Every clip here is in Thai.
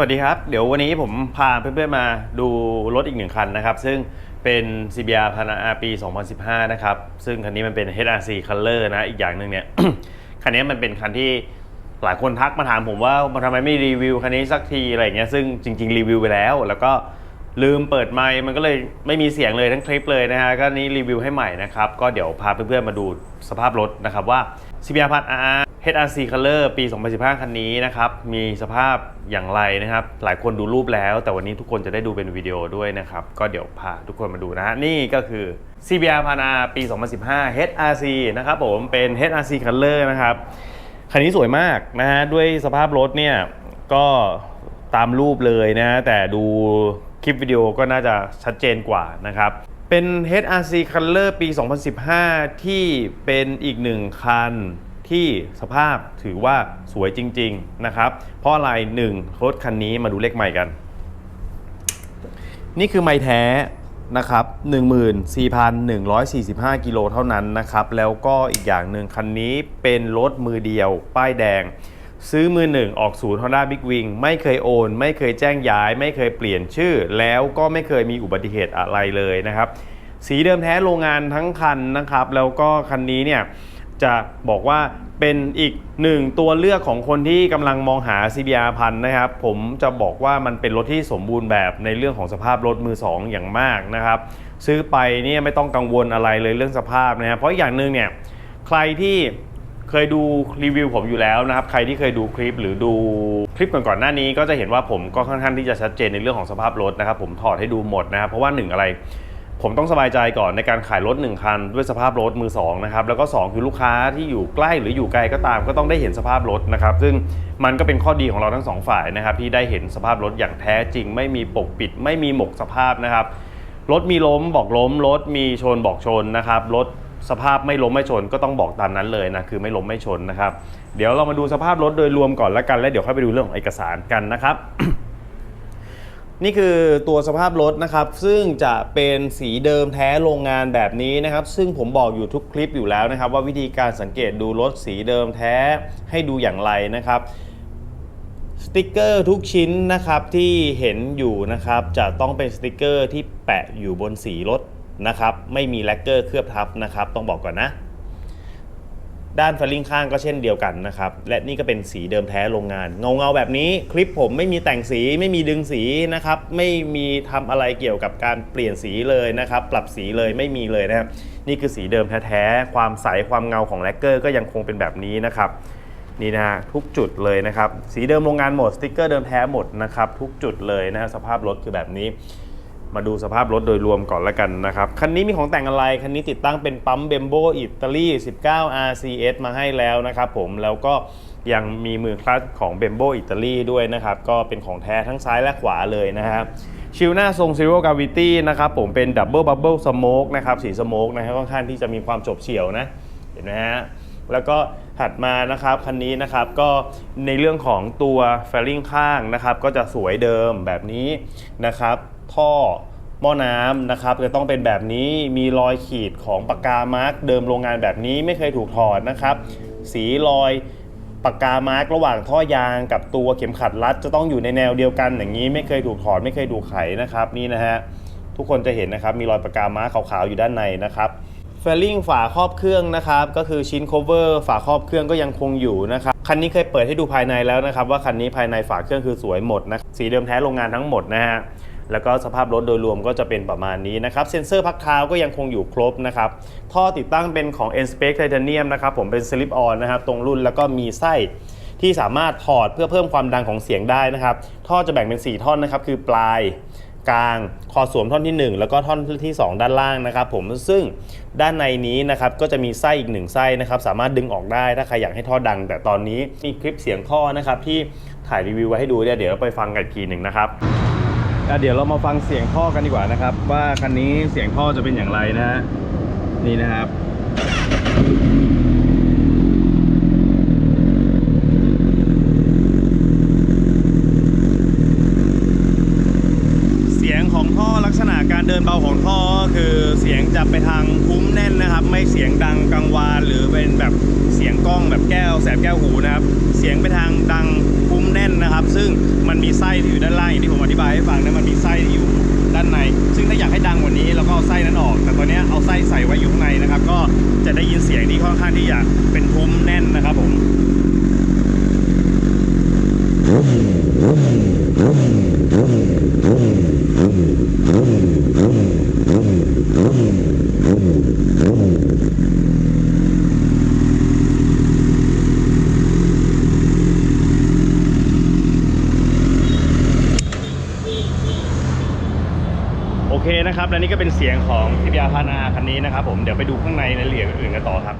วัสดีครับ เดี๋ยววันนี้ผมพาเพื่อนๆมาดูรถอีกหนึ่งคันนะครับ ซึ่งเป็น CBR พันอาปี 2015 นะครับ ซึ่งคันนี้มันเป็น HRC Color นะ อีกอย่างหนึ่งเนี่ย คันนี้มันเป็นคันที่หลายคนทักมาถามผมว่าทำไมไม่รีวิวคันนี้สักทีอะไรเงี้ย ซึ่งจริง ๆ รีวิวไปแล้ว แล้วก็ลืมเปิดไมค์มันก็เลยไม่มีเสียงเลยทั้งคลิปเลยนะฮะ ก็นี้รีวิวให้ใหม่นะครับ ก็เดี๋ยวพาเพื่อนๆมาดูสภาพรถนะครับว่า CBR พัน R HRC Color ปี 2015 คันนี้นะครับ มีสภาพอย่างไรนะครับ หลายคนดูรูปแล้ว แต่วันนี้ทุกคนจะได้ดูเป็นวิดีโอด้วยนะครับ ก็เดี๋ยวพาทุกคนมาดูนะฮะ นี่ก็คือ CBR พัน R ปี 2015 HRC นะครับผมเป็น HRC Color นะครับ คันนี้สวยมากนะฮะ ด้วยสภาพรถเนี่ย ก็ตามรูปเลยนะ แต่ดูคลิปวิดีโอก็น่าจะชัดเจนกว่านะครับเป็น HRC Color ปี 2015 ที่เป็นอีกหนึ่งคัน ที่สภาพถือว่าสวยจริง ๆ นะครับ เพราะอะไรหนึ่งรถคันนี้มาดูเลขใหม่กัน นี่คือไม้แท้นะครับ14,145 กิโลเท่านั้นนะครับ แล้วก็อีกอย่างหนึ่งคันนี้เป็นรถมือเดียว ป้ายแดง ซื้อมือหนึ่งออกศูนย์ Honda Big Wing ไม่เคยโอน ไม่เคยแจ้งย้าย ไม่เคยเปลี่ยนชื่อ แล้วก็ไม่เคยมีอุบัติเหตุอะไรเลยนะครับ สีเดิมแท้โรงงานทั้งคันนะครับ แล้วก็คันนี้เนี่ย จะบอกว่าเป็นอีกหนึ่งตัวเลือกของคนที่กำลังมองหา CBR พันนะครับ ผมจะบอกว่ามันเป็นรถที่สมบูรณ์แบบในเรื่องของสภาพรถมือสองอย่างมากนะครับ ซื้อไปเนี่ยไม่ต้องกังวลอะไรเลยเรื่องสภาพนะครับเพราะอย่างหนึ่งเนี่ยใครที่เคยดูรีวิวผมอยู่แล้วนะครับ ใครที่เคยดูคลิปหรือดูคลิปก่อนๆหน้านี้ ก็จะเห็นว่าผมก็ค่อนข้างที่จะชัดเจนในเรื่องของสภาพรถนะครับ ผมถอดให้ดูหมดนะครับเพราะว่าหนึ่งอะไร ผมต้องสบายใจก่อนในการขายรถ 1 คัน ด้วยสภาพรถมือ2นะครับแล้วก็ 2 คือลูกค้าที่อยู่ใกล้หรืออยู่ไกลก็ตาม ก็ต้องได้เห็นสภาพรถนะครับซึ่งมันก็เป็นข้อดีของเราทั้งสองฝ่ายนะครับที่ได้เห็นสภาพรถอย่างแท้จริง ไม่มีปกปิด ไม่มีหมกสภาพนะครับรถมีล้มบอกล้มรถมีชนบอกชนนะครับรถสภาพไม่ล้มไม่ชนก็ต้องบอกตามนั้นเลยนะคือไม่ล้มไม่ชนนะครับ เดี๋ยวเรามาดูสภาพรถโดยรวมก่อนล้วกัน แล้วเดี๋ยวค่อยไปดูเรื่องของเอกสารกันนะครับ นี่คือตัวสภาพรถนะครับ ซึ่งจะเป็นสีเดิมแท้โรงงานแบบนี้นะครับ ซึ่งผมบอกอยู่ทุกคลิปอยู่แล้วนะครับ ว่าวิธีการสังเกตดูรถสีเดิมแท้ให้ดูอย่างไรนะครับสติกเกอร์ทุกชิ้นนะครับที่เห็นอยู่นะครับจะต้องเป็นสติกเกอร์ที่แปะอยู่บนสีรถนะครับ ไม่มีแลกเกอร์เคลือบทับนะครับ ต้องบอกก่อนนะ ด้านฟลิงข้างก็เช่นเดียวกันนะครับ และนี่ก็เป็นสีเดิมแท้โรงงาน เงาเงาแบบนี้คลิปผมไม่มีแต่งสีไม่มีดึงสีนะครับ ไม่มีทำอะไรเกี่ยวกับการเปลี่ยนสีเลยนะครับ ปรับสีเลยไม่มีเลยนะครับ นี่คือสีเดิมแท้ๆความใสความเงาของแลกเกอร์ก็ยังคงเป็นแบบนี้นะครับนี่นะทุกจุดเลยนะครับ สีเดิมโรงงานหมดสติกเกอร์เดิมแท้หมดนะครับ ทุกจุดเลยนะสภาพรถคือแบบนี้ มาดูสภาพรถโดยรวมก่อนละกันนะครับ คันนี้มีของแต่งอะไร คันนี้ติดตั้งเป็นปั๊มเบมโบอิตาลี 19 RCS มาให้แล้วนะครับผมแล้วก็ยังมีมือคลัตช์ของเบมโบอิตาลีด้วยนะครับ ก็เป็นของแท้ทั้งซ้ายและขวาเลยนะครับชิลหน้าทรง Zero Gravity นะครับผมเป็น Double Bubble Smoke นะครับสีสโมกนะครับค่อนข้างที่จะมีความจบเฉียวนะ เห็นไหมฮะแล้วก็ถัดมานะครับคันนี้นะครับก็ในเรื่องของตัวแฟลลิ่งข้างนะครับ ก็จะสวยเดิมแบบนี้นะครับ ท่อหม้อน้ำนะครับจะต้องเป็นแบบนี้มีรอยขีดของปากกามาร์กเดิมโรงงานแบบนี้ไม่เคยถูกถอดนะครับ สีรอยปากกามาร์กระหว่างท่อยางกับตัวเข็มขัดรัด จะต้องอยู่ในแนวเดียวกันอย่างนี้ไม่เคยถูกถอดไม่เคยถูกไขนะครับนี่นะฮะทุกคนจะเห็นนะครับมีรอยปากกามาร์กขาวๆอยู่ด้านในนะครับเฟลลิ่งฝาครอบเครื่องนะครับก็คือชิ้น cover ฝาครอบเครื่องก็ยังคงอยู่นะครับคันนี้เคยเปิดให้ดูภายในแล้วนะครับว่าคันนี้ภายในฝาเครื่องคือสวยหมดนะสีเดิมแท้โรงงานทั้งหมดนะฮะ แล้วก็สภาพรถโดยรวมก็จะเป็นประมาณนี้นะครับ เซ็นเซอร์พักเท้าก็ยังคงอยู่ครบนะครับ ท่อติดตั้งเป็นของ n s p e c Titanium นะครับผมเป็น slip on นนะครับตรงรุ่นแล้วก็มีไส้ที่สามารถถอดเพื่อเพิ่มความดังของเสียงได้นะครับ ท่อจะแบ่งเป็น 4 ท่อนนะครับคือปลายกลางคอสวมท่อนที่ 1 แล้วก็ท่อนที่ 2 ด้านล่างนะครับผมซึ่งด้านในนี้นะครับก็จะมีไส้อีกหนึ่งไส้นะครับสามารถดึงออกได้ถ้าใครอยากให้ท่อดัง แต่ตอนนี้มีคลิปเสียงท่อนะครับที่ถ่ายรีวิวไว้ให้ดูเนี่ยเดี๋ยวเราไปฟังกันอีกทีหนึ่งนะครับ เดี๋ยวเรามาฟังเสียงท่อกันดีกว่านะครับ ว่าคันนี้เสียงท่อจะเป็นอย่างไรนะฮะนี่นะครับ เสียงของท่อลักษณะการเดินเบาของท่อก็คือเสียงจะไปทางคุ้มแน่นนะครับ ไม่เสียงดังกังวานหรือเป็นแบบเสียงก ล้องแบบแก้วแสบแก้วหูนะครับ เสียงไปทางดังคุ้มทุ้มแน่นนะครับ ซึ่งมันมีไส้ที่อยู่ด้านล่างอย่างที่ผมอธิบายให้ฟังนะมันมีไส้ที่อยู่ด้านใน ซึ่งถ้าอยากให้ดังกว่านี้เราก็เอาไส้นั้นออก แต่ตอนนี้เอาไส้ใส่ไว้อยู่ข้างในนะครับ ก็จะได้ยินเสียงที่ค่อนข้างที่จะเป็นทุ้มแน่นนะครับผมอ นะครับ และนี่ก็เป็นเสียงของทิบยาพานาคันนี้นะครับผมเดี๋ยวไปดูข้างในในรายละเอียดอื่นกันต่อครับ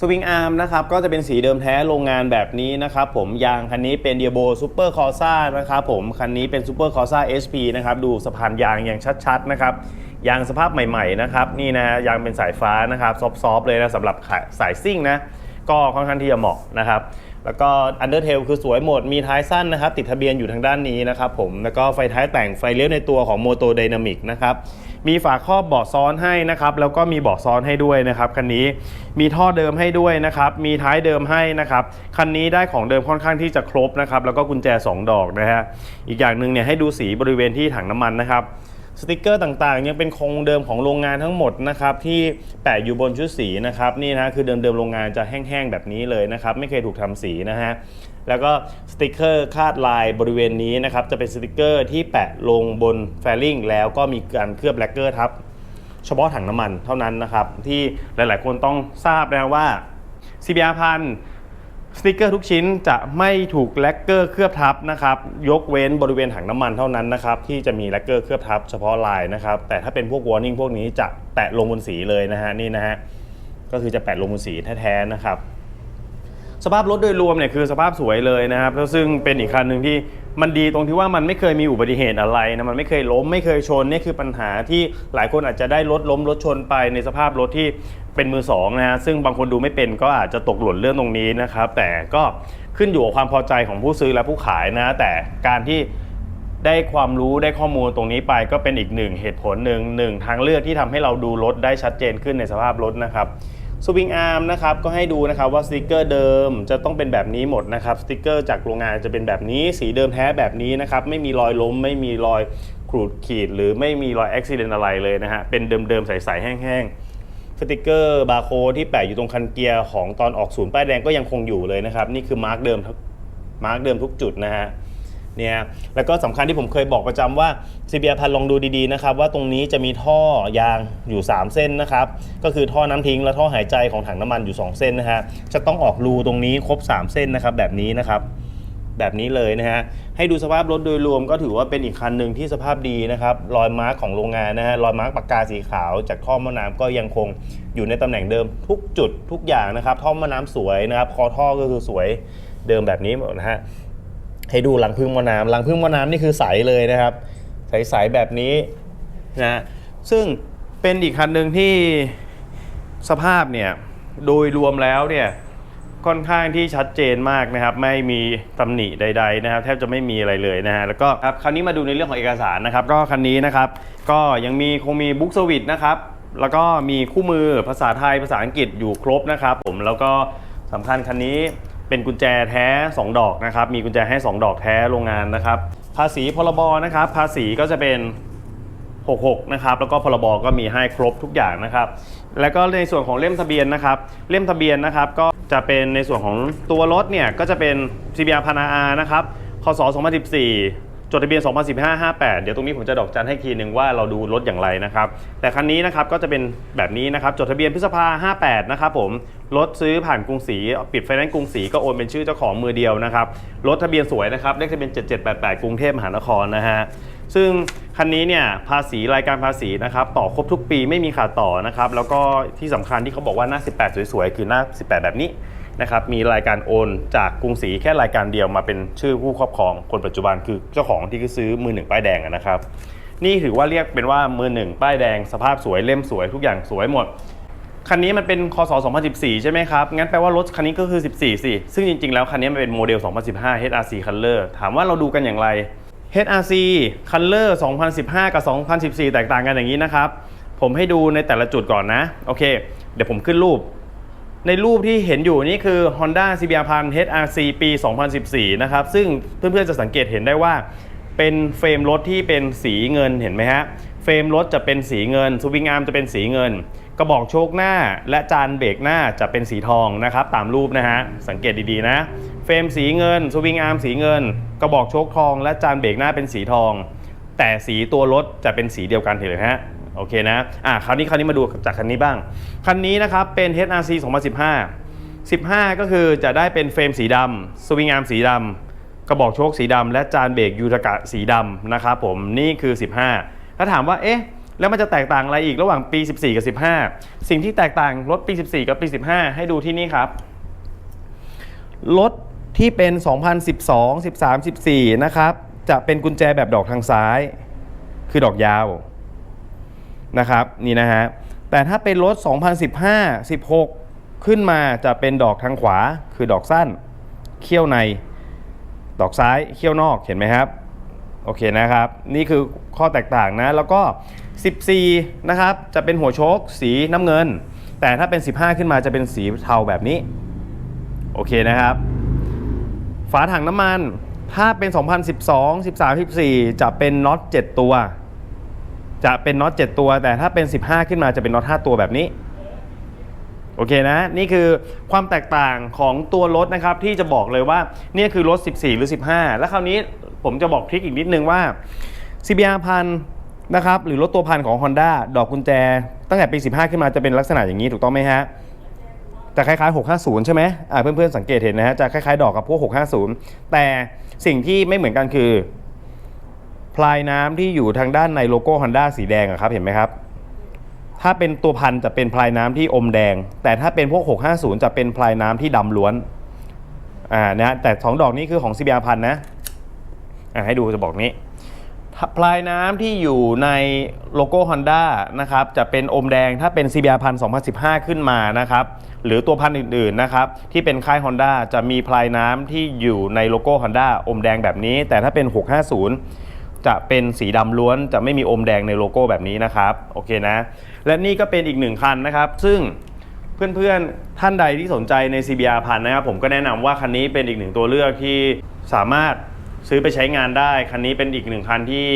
สวิงอาร์มนะครับก็จะเป็นสีเดิมแท้โรงงานแบบนี้นะครับผมยางคันนี้เป็นเดียโบซูเปอร์คอร์ซ่านะครับผมคันนี้เป็นซูเปอร์คอร์ซ่า SP นะครับดูสะพานยางอย่างชัดๆนะครับยางสภาพใหม่ๆนะครับนี่นะยางเป็นสายฟ้านะครับซอฟๆเลยนะสำหรับสายซิ่งนะ ก็ค่อนข้างที่จะเหมาะนะครับ แล้วก็อันเดอร์เทลคือสวยหมด มีท้ายสั้นนะครับ ติดทะเบียนอยู่ทางด้านนี้นะครับผม แล้วก็ไฟท้ายแต่งไฟเลี้ยวในตัวของโมโตไดนามิกนะครับ มีฝาครอบเบาะซ้อนให้นะครับ แล้วก็มีเบาะซ้อนให้ด้วยนะครับคันนี้ มีท่อเดิมให้ด้วยนะครับ มีท้ายเดิมให้นะครับ คันนี้ได้ของเดิมค่อนข้างที่จะครบนะครับ แล้วก็กุญแจ 2 ดอกนะฮะ อีกอย่างหนึ่งเนี่ยให้ดูสีบริเวณที่ถังน้ำมันนะครับ สติกเกอร์ต่างๆ ยังเป็นโครงเดิมของโรงงานทั้งหมดนะครับที่แปะอยู่บนชุดสีนะครับนี่นะคือเดิมๆโรงงานจะแห้งๆแบบนี้เลยนะครับไม่เคยถูกทำสีนะฮะแล้วก็สติกเกอร์คาดลายบริเวณนี้นะครับจะเป็นสติกเกอร์ที่แปะลงบนแฟลิงแล้วก็มีการเคลือบแลกเกอร์ทับเฉพาะถังน้ำมันเท่านั้นนะครับที่หลายๆ คนต้องทราบนะว่า CBR พัน สติกเกอร์ทุกชิ้นจะไม่ถูกแลกเกอร์เคลือบทับนะครับ ยกเว้นบริเวณถังน้ำมันเท่านั้นนะครับที่จะมีแลกเกอร์เคลือบทับเฉพาะลายนะครับ แต่ถ้าเป็นพวกวอร์นิ่งพวกนี้จะแตะลงบนสีเลยนะฮะนี่นะฮะก็คือจะแปะลงบนสีแท้ๆนะครับ สภาพรถโดยรวมเนี่ยคือสภาพสวยเลยนะครับแล้วซึ่งเป็นอีกคันหนึ่งที่มันดีตรงที่ว่ามันไม่เคยมีอุบัติเหตุอะไรนะมันไม่เคยล้มไม่เคยชนนี่คือปัญหาที่หลายคนอาจจะได้รถล้มรถชนไปในสภาพรถที่เป็นมือสองนะซึ่งบางคนดูไม่เป็นก็อาจจะตกหล่นเรื่องตรงนี้นะครับแต่ก็ขึ้นอยู่กับความพอใจของผู้ซื้อและผู้ขายนะแต่การที่ได้ความรู้ได้ข้อมูลตรงนี้ไปก็เป็นอีกหนึ่งเหตุผลหนึ่งหนึ่งทางเลือกที่ทำให้เราดูรถได้ชัดเจนขึ้นในสภาพรถนะครับ สวิงอาร์มนะครับก็ให้ดูนะครับว่าสติกเกอร์เดิมจะต้องเป็นแบบนี้หมดนะครับสติกเกอร์จากโรงงานจะเป็นแบบนี้ สีเดิมแท้แบบนี้นะครับไม่มีรอยล้ม ไม่มีรอยขูดขีด หรือไม่มีรอยอุบิเหตุอะไรเลยนะฮะเป็นเดิมๆใสๆแห้งๆสติกเกอร์บาร์โค้ดที่แปะอยู่ตรงคันเกียร์ของตอนออกศูนย์ป้ายแดงก็ยังคงอยู่เลยนะครับนี่คือมาร์กเดิมมาร์กเดิมทุกจุดนะฮะ เนี่ยแล้วก็สำคัญที่ผมเคยบอกประจำว่า CBR พันลองดูดีๆนะครับว่าตรงนี้จะมีท่อยางอยู่ 3 เส้นนะครับ ก็คือท่อน้ำทิ้งและท่อหายใจของถังน้ำมันอยู่ 2 เส้นนะฮะจะต้องออกรูตรงนี้ครบ 3 เส้นนะครับแบบนี้นะครับ แบบนี้เลยนะฮะ ให้ดูสภาพรถโดยรวมก็ถือว่าเป็นอีกคันหนึ่งที่สภาพดีนะครับ รอยมาร์กของโรงงานนะฮะ รอยมาร์กปากกาสีขาวจากท่อมะน้ำก็ยังคงอยู่ในตำแหน่งเดิมทุกจุดทุกอย่างนะครับ ท่อมะน้ำสวยนะครับ คอท่อก็คือสวยเดิมแบบนี้หมดนะฮะ ให้ดูรังพึ่งมะน้ำรังพึ่งมะน้ำนี่คือใสเลยนะครับ ใสๆแบบนี้นะซึ่งเป็นอีกคันหนึ่งที่สภาพเนี่ยโดยรวมแล้วเนี่ยค่อนข้างที่ชัดเจนมากนะครับ ไม่มีตำหนิใด ๆ นะครับ แทบจะไม่มีอะไรเลยนะฮะแล้วก็ครับคราวนี้มาดูในเรื่องของเอกสารนะครับ ก็คันนี้นะครับ ก็ยังมีคงมีบุ๊กสวิตนะครับ แล้วก็มีคู่มือภาษาไทยภาษาอังกฤษอยู่ครบนะครับ ผมแล้วก็สำคัญคันนี้ เป็นกุญแจแท้ 2 ดอกนะครับ มีกุญแจให้ 2 ดอกแท้โรงงานนะครับ ภาษีพรบนะครับ ภาษีก็จะเป็น 66 นะครับ แล้วก็พรบก็มีให้ครบทุกอย่างนะครับ แล้วก็ในส่วนของเล่มทะเบียนนะครับ เล่มทะเบียนนะครับก็จะเป็นในส่วนของตัวรถเนี่ยก็จะเป็น CBR พานอานะครับคศ2014 จดทะเบียน 2015-58 เดี๋ยวตรงนี้ผมจะดอกจันให้คีหนึ่งว่าเราดูรถอย่างไรนะครับ แต่คันนี้นะครับก็จะเป็นแบบนี้นะครับ จดทะเบียนพฤษภา 58 นะครับผม รถซื้อผ่านกรุงศรี ปิดไฟแนนซ์กรุงศรีก็โอนเป็นชื่อเจ้าของมือเดียวนะครับ รถทะเบียนสวยนะครับ เลขทะเบียน 7788 กรุงเทพมหานครนะฮะ ซึ่งคันนี้เนี่ยภาษีรายการภาษีนะครับต่อครบทุกปีไม่มีขาดต่อนะครับ แล้วก็ที่สำคัญที่เขาบอกว่าหน้า 18 สวยๆ คือหน้า 18 แบบนี้ นะครับมีรายการโอนจากกรุงศรีแค่รายการเดียวมาเป็นชื่อผู้ครอบครองคนปัจจุบันคือเจ้าของที่ซื้อมือหนึ่งป้ายแดงนะครับ นี่ถือว่าเรียกเป็นว่ามือหนึ่งป้ายแดง สภาพสวยเล่มสวยทุกอย่างสวยหมดคันนี้มันเป็นคศ2014 ใช่ไหมครับ งั้นแปลว่ารถคันนี้ก็คือ 14 สิ ซึ่งจริง ๆ แล้วคันนี้มันเป็นโมเดล 2015 HRC Color ถามว่าเราดูกันอย่างไร HRC Color 2015 กับ 2014 แตกต่างกันอย่างนี้นะครับ ผมให้ดูในแต่ละจุดก่อนนะ โอเค เดี๋ยวผมขึ้นรูป ในรูปที่เห็นอยู่นี่คือ Honda CBR พัน HRC ปี 2014 นะครับ ซึ่งเพื่อนๆจะสังเกตเห็นได้ว่า เป็นเฟรมรถที่เป็นสีเงินเห็นไหมฮะ เฟรมรถจะเป็นสีเงินสวิงอาร์มจะเป็นสีเงิน กระบอกโชคหน้าและจานเบรกหน้าจะเป็นสีทองนะครับ ตามรูปนะฮะ สังเกตดีๆนะ เฟรมสีเงินสวิงอาร์มสีเงิน กระบอกโชคทอง และจานเบรกหน้าเป็นสีทอง แต่สีตัวรถจะเป็นสีเดียวกันเห็นไหมฮะ โอเคนะอะคราวนี้คราวนี้มาดูจากคันนี้บ้าง คันนี้นะครับเป็น HRC 2015 15 ก็คือจะได้เป็นเฟรมสีดำสวิงอาร์มสีดำกระบอกโชคสีดำและจานเบรกยูทกะสีดำนะครับผมนี่คือ 15 ถ้าถามว่าเอ๊ะแล้วมันจะแตกต่างอะไรอีกระหว่างปี 14 กับ 15 สิ่งที่แตกต่างรถปี 14 กับปี 15 ให้ดูที่นี่ครับ รถที่เป็น 2012 13 14 นะครับ จะเป็นกุญแจแบบดอกทางซ้าย คือดอกยาว นะครับนี่นะฮะแต่ถ้าเป็นรถ 2015 16 ขึ้นมาจะเป็นดอกทางขวาคือดอกสั้น เขี้ยวใน ดอกซ้ายเขี้ยวนอกเห็นไหมครับ โอเคนะครับ นี่คือข้อแตกต่างนะ แล้วก็ 14 นะครับ จะเป็นหัวโชคสีน้ำเงิน แต่ถ้าเป็น 15 ขึ้นมาจะเป็นสีเทาแบบนี้ โอเคนะครับ ฝาถังน้ำมันถ้าเป็น 2012 13 14 จะเป็นน็อต7ตัว จะเป็นน็อต7ตัว แต่ถ้าเป็น 15 ขึ้นมาจะเป็นน็อต5ตัวแบบนี้โอเคนะนี่คือความแตกต่างของตัวรถนะครับที่จะบอกเลยว่านี่คือรถ 14 หรือ 15 แล้วคราวนี้ผมจะบอกทริคอีกนิดนึงว่า CBR พันนะครับหรือรถตัวพันของ Honda ดอกกุญแจ ตั้งแต่ปี 15 ขึ้นมาจะเป็นลักษณะอย่างนี้ถูกต้องไหมฮะจะคล้ายๆ 650 ใช่ไหมอ่าเพื่อนๆสังเกตเห็นนะฮะจะคล้ายๆ ดอกกับพวก 650 แต่สิ่งที่ไม่เหมือนกันคือ พลายน้ำที่อยู่ทางด้านในโลโก้ Honda สีแดงครับเห็นไหมครับ ถ้าเป็นตัวพันจะเป็นพลายน้ำที่อมแดง แต่ถ้าเป็นพวก 650 จะเป็นพลายน้ำที่ดำล้วนอ่านะฮะแต่สองดอกนี้คือของ CBR พันนะอ่าให้ดูจะบอกนี้พลายน้ำที่อยู่ในโลโก้ Honda นะครับจะเป็นอมแดงถ้าเป็น CBR พัน2015 ขึ้นมานะครับหรือตัวพันอื่นๆนะครับที่เป็นค่าย Honda จะมีพลายน้ำที่อยู่ในโลโก้ Honda อมแดงแบบนี้ แต่ถ้าเป็น 650 จะเป็นสีดำล้วนจะไม่มีอมแดงในโลโก้แบบนี้นะครับโอเคนะ และนี่ก็เป็นอีกหนึ่งคันนะครับ ซึ่งเพื่อนๆท่านใดที่สนใจใน CBR พันนะครับผมก็แนะนำว่าคันนี้เป็นอีกหนึ่งตัวเลือกที่สามารถซื้อไปใช้งานได้ คันนี้เป็นอีกหนึ่งคันที่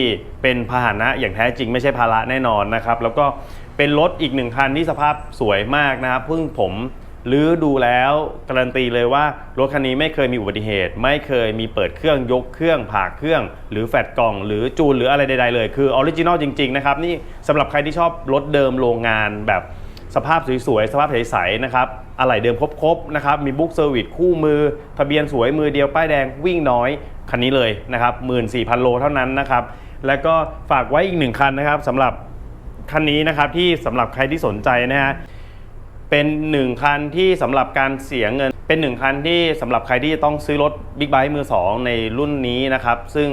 เป็นพาหนะอย่างแท้จริงไม่ใช่ภาระแน่นอนนะครับ แล้วก็เป็นรถอีกหนึ่งคันที่สภาพสวยมากนะครับเพิ่งผม ลื้อดูแล้วการันตีเลยว่ารถคันนี้ไม่เคยมีอุบัติเหตุ ไม่เคยมีเปิดเครื่องยกเครื่องผ่าเครื่อง หรือแฟดกล่อง หรือจูนหรืออะไรใดๆเลย คือออริจินอลจริงๆนะครับนี่สำหรับใครที่ชอบรถเดิมโรงงานแบบสภาพสวยๆ สภาพใสๆนะครับ อะไหล่เดิมครบๆ นะครับ มีบุ๊กเซอร์วิสคู่มือ ทะเบียนสวยมือเดียว ป้ายแดงวิ่งน้อย คันนี้เลยนะครับ 14,000 โลเท่านั้นนะครับ แล้วก็ฝากไว้อีกหนึ่งคันนะครับสำหรับคันนี้นะครับที่สำหรับใครที่สนใจนะฮะ เป็นหนึ่งคันที่สำหรับการเสียเงิน เป็นหนึ่งคันที่สำหรับใครที่จะต้องซื้อรถบิ๊กไบค์มือสองในรุ่นนี้นะครับ ซึ่ง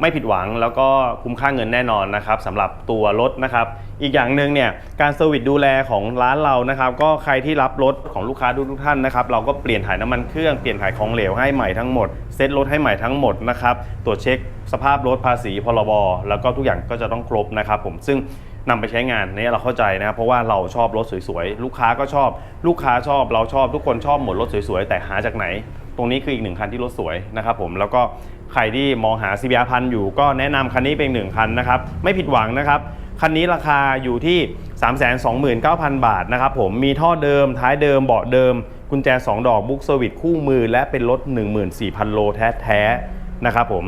ไม่ผิดหวังแล้วก็คุ้มค่าเงินแน่นอนนะครับสำหรับตัวรถนะครับ อีกอย่างหนึ่งเนี่ยการเซอร์วิสดูแลของร้านเรานะครับ ก็ใครที่รับรถของลูกค้าทุกๆท่านนะครับ เราก็เปลี่ยนถ่ายน้ำมันเครื่องเปลี่ยนถ่ายของเหลวให้ใหม่ทั้งหมดเซ็ตรถให้ใหม่ทั้งหมดนะครับตรวจเช็คสภาพรถภาษีพรบแล้วก็ทุกอย่างก็จะต้องครบนะครับ ผมซึ่ง นำไปใช้งานนี่เราเข้าใจนะเพราะว่าเราชอบรถสวยๆ ลูกค้าก็ชอบ ลูกค้าชอบเราชอบทุกคนชอบหมดรถสวยๆ แต่หาจากไหน ตรงนี้คืออีกหนึ่งคันที่รถสวยนะครับผมแล้วก็ใครที่มองหา CBR พันอยู่ก็แนะนำคันนี้เป็นหนึ่งคันนะครับไม่ผิดหวังนะครับคันนี้ราคาอยู่ที่ 329,000 บาทนะครับผมมีท่อเดิมท้ายเดิมเบาะเดิม กุญแจ 2 ดอกบุ๊กเซอร์วิสคู่มือ และเป็นรถ 14,000 โลแท้ๆนะครับผม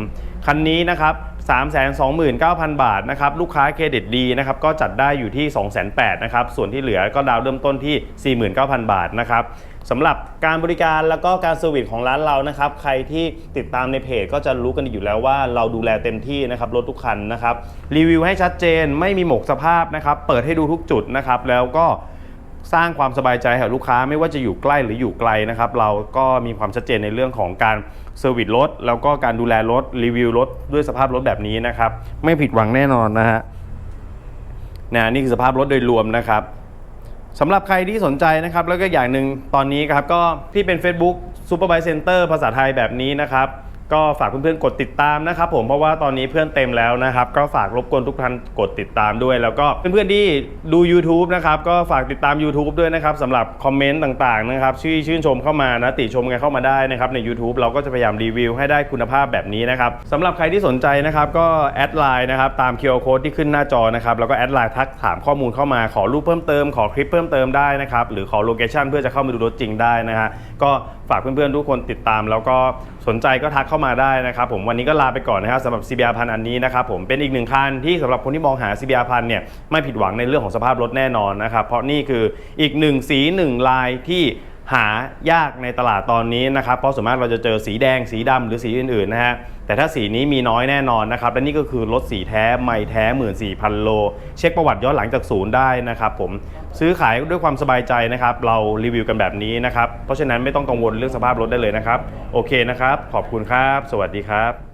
คันนี้นะครับ 329,000 บาทนะครับลูกค้าเครดิตดีนะครับก็จัดได้อยู่ที่ 208,000นะครับส่วนที่เหลือก็ดาวน์เริ่มต้นที่ 49,000 บาทนะครับสำหรับการบริการแล้วก็การเซอร์วิสของร้านเรานะครับใครที่ติดตามในเพจก็จะรู้กันอยู่แล้วว่าเราดูแลเต็มที่นะครับรถทุกคันนะครับรีวิวให้ชัดเจนไม่มีหมกสภาพนะครับเปิดให้ดูทุกจุดนะครับแล้วก็ สร้างความสบายใจให้ลูกค้าไม่ว่าจะอยู่ใกล้หรืออยู่ไกลนะครับ เราก็มีความชัดเจนในเรื่องของการเซอร์วิสรถแล้วก็การดูแลรถรีวิวรถด้วยสภาพรถแบบนี้นะครับ ไม่ผิดหวังแน่นอนนะฮะนะนี่คือสภาพรถโดยรวมนะครับสำหรับใครที่สนใจนะครับ แล้วก็อย่างหนึ่งตอนนี้ครับก็ที่เป็น Facebook Superbike Center ภาษาไทยแบบนี้นะครับ ก็ฝากเพื่อนๆกดติดตามนะครับผมเพราะว่าตอนนี้เพื่อนเต็มแล้วนะครับ ก็ฝากรบกวนทุกท่านกดติดตามด้วย แล้วก็เพื่อนๆที่ดู YouTube นะครับก็ฝากติดตาม YouTube ด้วยนะครับสำหรับคอมเมนต์ต่างๆนะครับชื่อชื่นชมเข้ามานะติชมกันเข้ามาได้นะครับใน YouTube เราก็จะพยายามรีวิวให้ได้คุณภาพแบบนี้นะครับสำหรับใครที่สนใจนะครับก็แอดไลน์นะครับตาม QR Code ที่ขึ้นหน้าจอนะครับแล้วก็แอดไลน์ทักถามข้อมูลเข้ามาขอรูปเพิ่มเติมขอคลิปเพิ่มเติมได้นะครับหรือขอโลเคชันเพื่อจะเข้ามาดูรถจริงได้นะฮะก็ฝากเพื่อนๆทุกคนติดตามแล้วก็สนใจก็ทักเข้ามาได้นะครับผมวันนี้ก็ลาไปก่อนนะครับสำหรับ CBR พันอันนี้นะครับผมเป็นอีกหนึ่งคันที่สำหรับคนที่มองหา CBR พันเนี่ยไม่ผิดหวังในเรื่องของสภาพรถแน่นอนนะครับเพราะนี่คืออีกหนึ่งสีหนึ่งลายที่ หายากในตลาดตอนนี้นะครับ เพราะส่วนมากเราจะเจอสีแดงสีดำหรือสีอื่นๆนะฮะแต่ถ้าสีนี้มีน้อยแน่นอนนะครับ และนี่ก็คือรถสีแท้ไม่แท้ 14,000 โล เช็คประวัติย้อนหลังจากศูนย์ได้นะครับผมซื้อขายด้วยความสบายใจนะครับ เรารีวิวกันแบบนี้นะครับ เพราะฉะนั้นไม่ต้องกังวลเรื่องสภาพรถได้เลยนะครับ โอเคนะครับ ขอบคุณครับ สวัสดีครับ